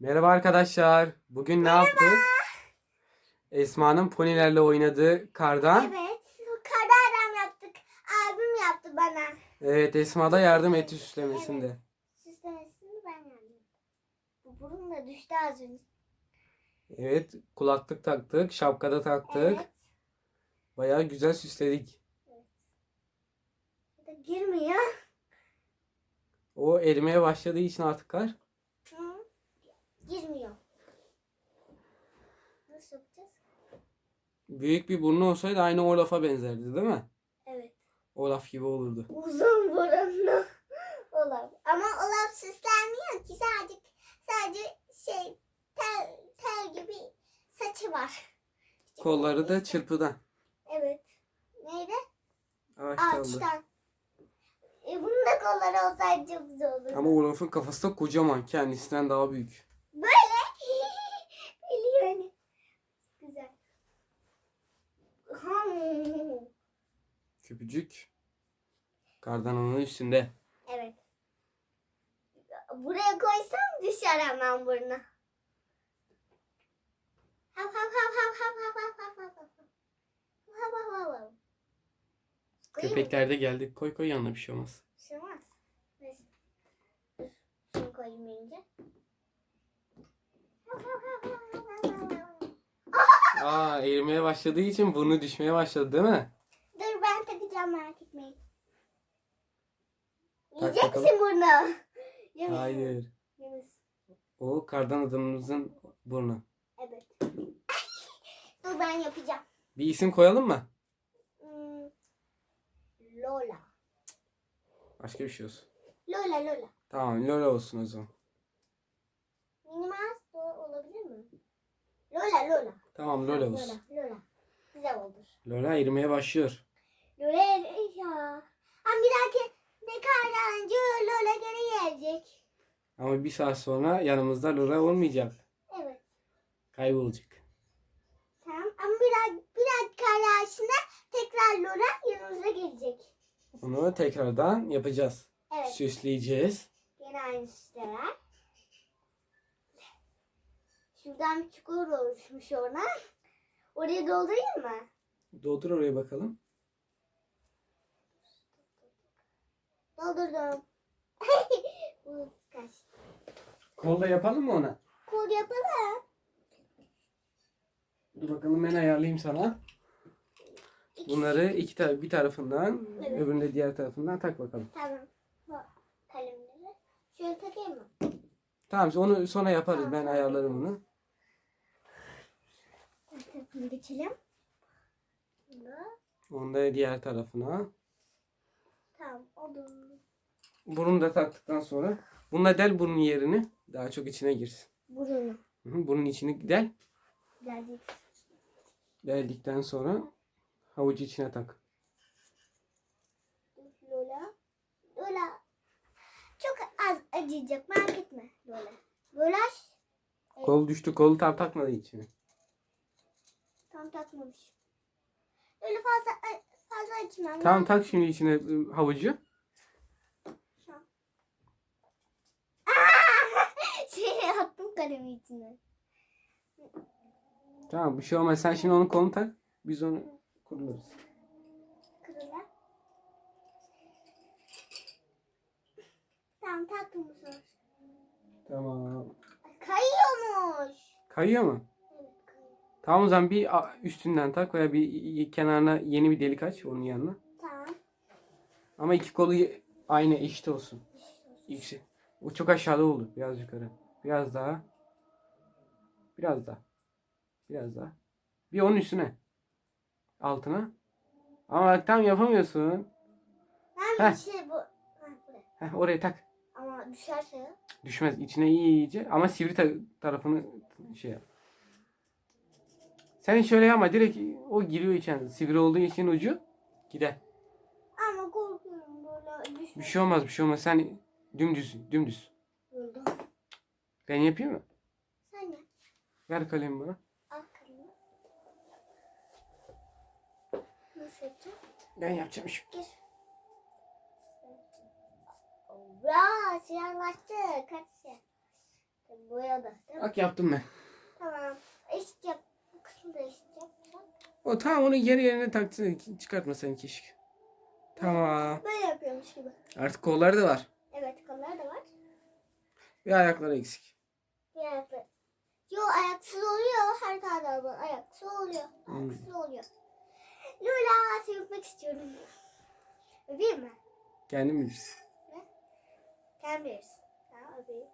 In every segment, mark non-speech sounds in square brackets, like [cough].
Merhaba arkadaşlar. Bugün ne yaptık? Esma'nın ponilerle oynadığı kardan. Evet. Kara adam yaptık. Abim yaptı bana. Evet Esma da yardım etti süslemesinde. Süslemesini ben yaptım. Bu burun da düştü az önce. Evet kulaklık taktık, şapkada taktık. Evet. Bayağı güzel süsledik. Da girmiyor. O erimeye başladığı için artık kar. Girmiyor. Nasıl yapacağız? Büyük bir burnu olsaydı aynı Olaf'a benzerdi değil mi? Evet. Olaf gibi olurdu. Uzun burunlu [laughs] Olaf. Ama Olaf süslenmiyor ki sadece sadece şey tel, tel gibi saçı var. Kolları da çırpıdan. Evet. Neydi? Ağaçtan. Ağaçtan. E, bunun da kolları olsaydı çok güzel olurdu. Ama Olaf'ın kafası da kocaman. Kendisinden daha büyük. Böyle. Biliyor hani. Güzel. Hmm. Köpücük. Kardan onun üstünde. Evet. Buraya koysam düşer hemen burnu. Hap hap hap hap hap hap. Hap hap hap hap. Koyayım mı? Köpekler de geldi. Koy koy yanına bir şey olmaz. Bir şey olmaz. Neyse. Şunu koyayım önce. Aa erimeye başladığı için burnu düşmeye başladı değil mi? Dur ben takacağım merak etmeyin. Tak Yiyecek bakalım. misin bunu? [laughs] Yemesin. Hayır. Yemesin. O kardan adamımızın burnu. Evet. [laughs] Dur ben yapacağım. Bir isim koyalım mı? Hmm, Lola. Başka bir şey olsun. Lola Lola. Tamam Lola olsun o zaman. Minimaz da olabilir mi? Lola Lola. Tamam Lola olsun. Lola. Lola. Güzel olur. Lola erimeye başlıyor. Lola ya. Ama bir dahaki ne kadar önce Lola geri gelecek. Ama bir saat sonra yanımızda Lola olmayacak. Evet. Kaybolacak. Tamam ama bir daha bir dahaki kardeşinde tekrar Lola yanımıza gelecek. Onu tekrardan yapacağız. Evet. Süsleyeceğiz. Yine aynı süsler. Şuradan bir çukur oluşmuş ona. Oraya doldurayım mı? Doldur oraya bakalım. Doldurdum. [laughs] Bu kaç? Kolda yapalım mı ona? Kol yapalım. Dur bakalım ben ayarlayayım sana. Bunları iki tar bir tarafından, Evet. öbürünü de diğer tarafından tak bakalım. Tamam. Bu kalemleri. Şöyle takayım mı? Tamam onu sonra yaparız. Ben Tamam. ayarlarım onu. Geçelim. Onu da diğer tarafına. Tamam oldu. Burunu da taktıktan sonra bununla del bunun yerini daha çok içine girsin. Burunu. Hı hı, Bunun içini del. Geldik. Deldikten sonra havucu içine tak. Lola. Lola. Çok az acıyacak merak etme Lola. Lola. Kol düştü kolu tam takmadı içine. Tam takmamış. Öyle fazla fazla. Tamam tak şimdi içine ı, havucu. [laughs] şey attım kalemi içine. Tamam bir şey olmaz. Sen şimdi onun kolunu tak. Biz onu kuruluruz. Kırıla. Tamam taktım bu sefer. Tamam. Kayıyormuş. Kayıyor mu? Tamam o zaman bir üstünden tak veya bir kenarına yeni bir delik aç onun yanına. Tamam. Ama iki kolu aynı eşit olsun. İkisi. O çok aşağıda oldu. Biraz yukarı. Biraz daha. Biraz daha. Biraz daha. Bir onun üstüne. Altına. Ama bak tam yapamıyorsun. Ben Heh. bir şey bu. Heh, oraya tak. Ama düşerse Düşmez. İçine iyi iyice. Ama sivri ta- tarafını şey yap. Sen şöyle yapma. Direkt o giriyor içine. Sivri olduğu için ucu gider. ama korkuyorum böyle Bir şey olmaz. Bir şey olmaz. Sen dümdüz. Dümdüz. Ben yapayım mı? Sen yap. Ver kalemi bana. Al kalemi. Nasıl yapacağım? Ben yapacağım şu. Gir. Bravo, siyahlaştı. Kaç. Tabii boya da. değil mi? Bak yaptım ben. Tamam. Eşit yap. Bu kısmı da eşit yap. O tamam onu geri yerine taksın. Çıkartmasan keşke. Tamam. Böyle yapıyormuş gibi. Artık kolları da var. Evet kollar da var. Bir ayakları eksik. Bir ayaklı. Yo ayaksız oluyor. Her kadar ayaksız oluyor. Hmm. Ayaksız oluyor. Lola sürükmek istiyorum. Öpeyim mi? Kendin bilirsin. Sen bilirsin. Tamam öpeyim.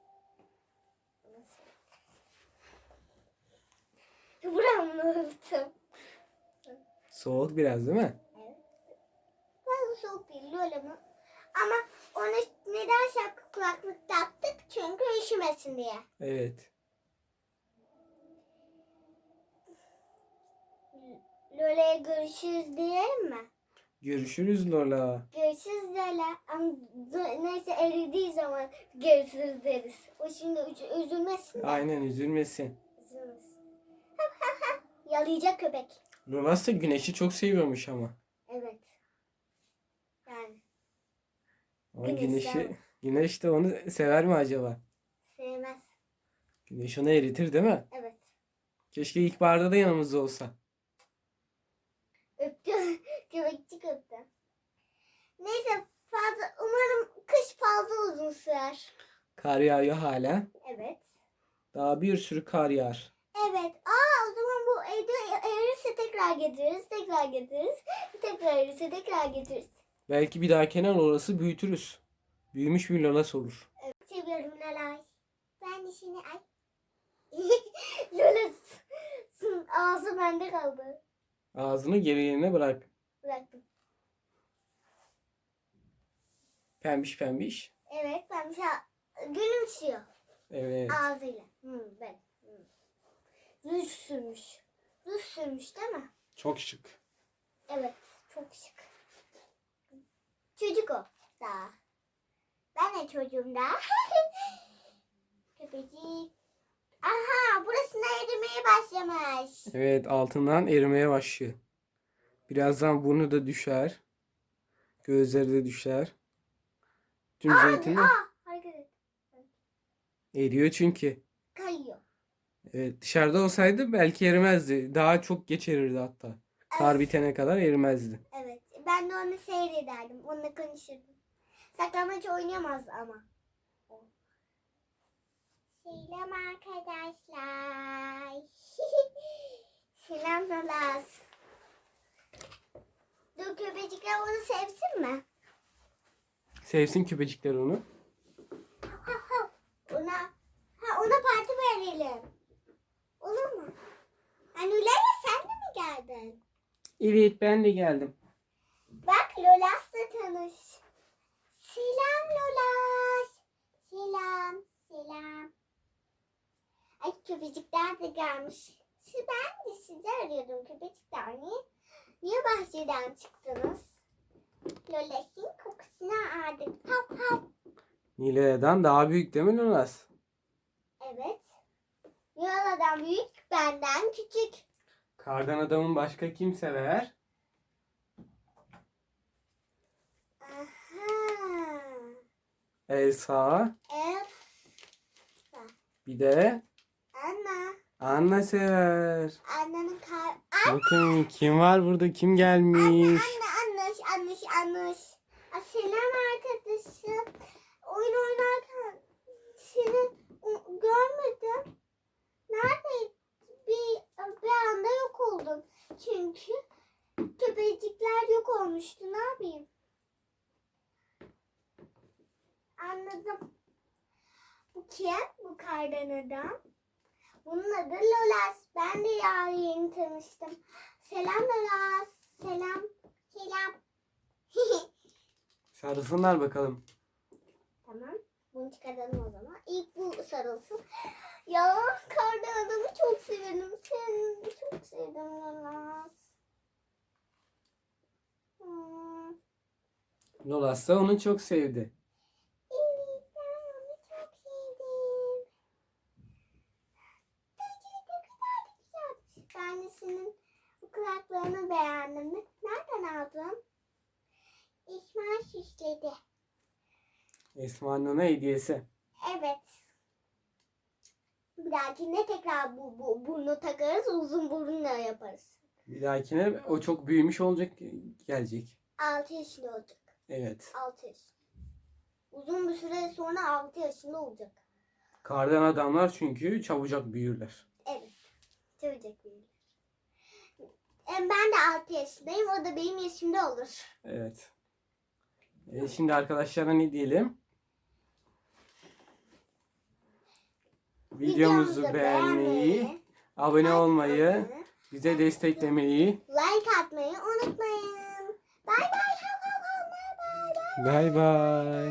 Nasıl? Buramı unuttum. Soğuk biraz değil mi? Evet. Fazla soğuk değil Lola mı? Ama ona neden şapka kulaklık taktık? Çünkü üşümesin diye. Evet. Lola'ya görüşürüz diyelim mi? Görüşürüz Lola. Görüşürüz Lola. Ama neyse eridiği zaman görüşürüz deriz. O şimdi üz- üzülmesin de. Aynen üzülmesin. Üzülmesin. [laughs] Yalayacak köpek. Lola ise güneşi çok seviyormuş ama. Evet. Yani Ama Güneş güneşi, sevmez. güneş de onu sever mi acaba? sevmez. Güneş onu eritir değil mi? Evet. Keşke ilkbaharda da yanımızda olsa. Öptü. [laughs] Köpekçik öptü. Neyse fazla umarım kış fazla uzun sürer. Kar yağıyor hala. Evet. Daha bir sürü kar yağar. Evet. Aa o zaman bu evde erirse tekrar getiririz. Tekrar getiririz. Tekrar erirse tekrar getiririz. Belki bir dahakine Lola'sı büyütürüz. Büyümüş bir Lola'sı olur. Seviyorum Lalay. Ben de seni ay. [laughs] Lola'sın ağzı bende kaldı. Ağzını geri yerine bırak. Bıraktım. Pembiş pembiş. Evet şey gülümsüyor Evet. ağzıyla. Hı, ben. Hı. Düz sürmüş. Düz sürmüş değil mi? Çok şık. Evet. Çok şık. Çocuk o daha. Ben de çocuğum daha. [laughs] Köpecik. Aha burasında erimeye başlamış. Evet altından erimeye başlıyor. Birazdan burnu da düşer. Gözleri de düşer. Tüm zeytin eriyor çünkü. Evet, dışarıda olsaydı belki erimezdi. Daha çok geç erirdi hatta. Kar bitene kadar erimezdi. Evet. Ben de onu seyrederdim. Onunla konuşurdum. Saklambaç oynayamazdı ama. Selam arkadaşlar. [laughs] Selam Nalas. Dur köpecikler onu sevsin mi? Sevsin küpecikler onu. Ona ha ona parti verelim. Mu? Anulaya sen de mi geldin? Evet ben de geldim. Bak Lolas'la tanış. Selam Lolas. Selam. Selam. Ay köpecikler de gelmiş. Siz, ben de sizi arıyordum köpecikler. Niye, niye bahçeden çıktınız? Lolas'ın kokusunu aldık. Hav hav. Nilay'dan daha büyük değil mi Lolas? Evet. Yoladan büyük, benden küçük. Kardan adamın başka kim sever? Aha. Elsa. Elsa. Bir de Anna. Anna sever. Anna'nın kar... Anne, Bakın kim var burada kim gelmiş. anne, anne, anne, anne. Aa, Selam arkadaşım. Oyun oynarken seni u- görmedim. Nerede? Bir, bir anda yok oldun. Çünkü köpecikler yok olmuştu. Ne yapayım? Anladım. Bu kim? Bu kardan adam. Bunun adı Lolas. Ben de ya yeni tanıştım. Selam Lolas. Selam. Selam. [laughs] Sarılsınlar bakalım. tamam. Bunu çıkaralım o zaman. İlk bu sarılsın. Ya kardan adamı çok severim. Seni çok sevdim Lolas. Hmm. Lolas da onu çok sevdi. Evet ben onu çok sevdim. Bence ne kadar. Ben de senin bu kulaklarını beğendim. Nereden aldın? İsmail süsledi. Esma'nın ona hediyesi. Evet. Bir dahakine tekrar bu, bu burnu takarız. Uzun burunla yaparız. Bir dahakine o çok büyümüş olacak gelecek. 6 yaşında olacak. Evet. 6 yaş. Uzun bir süre sonra 6 yaşında olacak. Kardan adamlar çünkü çabucak büyürler. Evet. Çabucak büyür. Em, Ben de 6 yaşındayım. O da benim yaşımda olur. Evet. E, şimdi arkadaşlara ne diyelim? Videomuzu beğenmeyi, abone olmayı, bize desteklemeyi. like atmayı unutmayın. Bay bay. Bay bay.